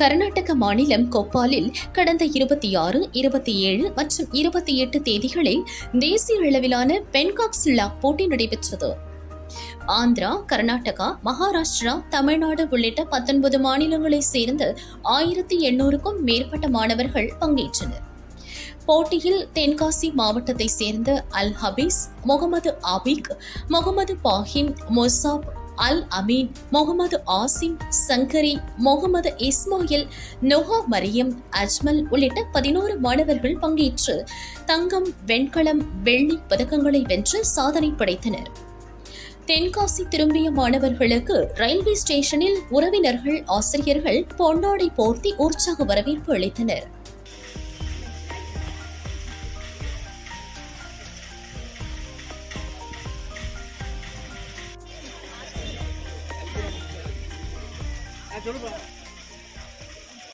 கர்நாடக மாநிலம் கொப்பாலில் கடந்த இருபத்தி ஆறு இருபத்தி ஏழு மற்றும் இருபத்தி எட்டு தேதிகளில் தேசிய அளவிலான பென்காக்ஸ் லாக் போட்டி நடைபெற்றது. ஆந்திரா கர்நாடகா மகாராஷ்டிரா தமிழ்நாடு உள்ளிட்ட பத்தொன்பது மாநிலங்களைச் சேர்ந்து ஆயிரத்தி எண்ணூறுக்கும் மேற்பட்ட மாணவர்கள் பங்கேற்றனர். போட்டியில் தென்காசி மாவட்டத்தைச் சேர்ந்த அல் ஹபீஸ் முகமது ஆபிக் முகமது பாஹிம் மொசாப் அல் அமீன் முகமது ஆசிம் சங்கரி முகமது இஸ்மாயில் நொஹா மரியம் அஜ்மல் உள்ளிட்ட பதினோரு மாணவர்கள் பங்கேற்று தங்கம் வெண்கலம் வெள்ளி பதக்கங்களை வென்று சாதனை படைத்தனர். தென்காசி திரும்பிய மாணவர்களுக்கு ரயில்வே ஸ்டேஷனில் உறவினர்கள் ஆசிரியர்கள் பொன்னாடை போர்த்தி உற்சாக வரவேற்பு அளித்தனர். Dulu.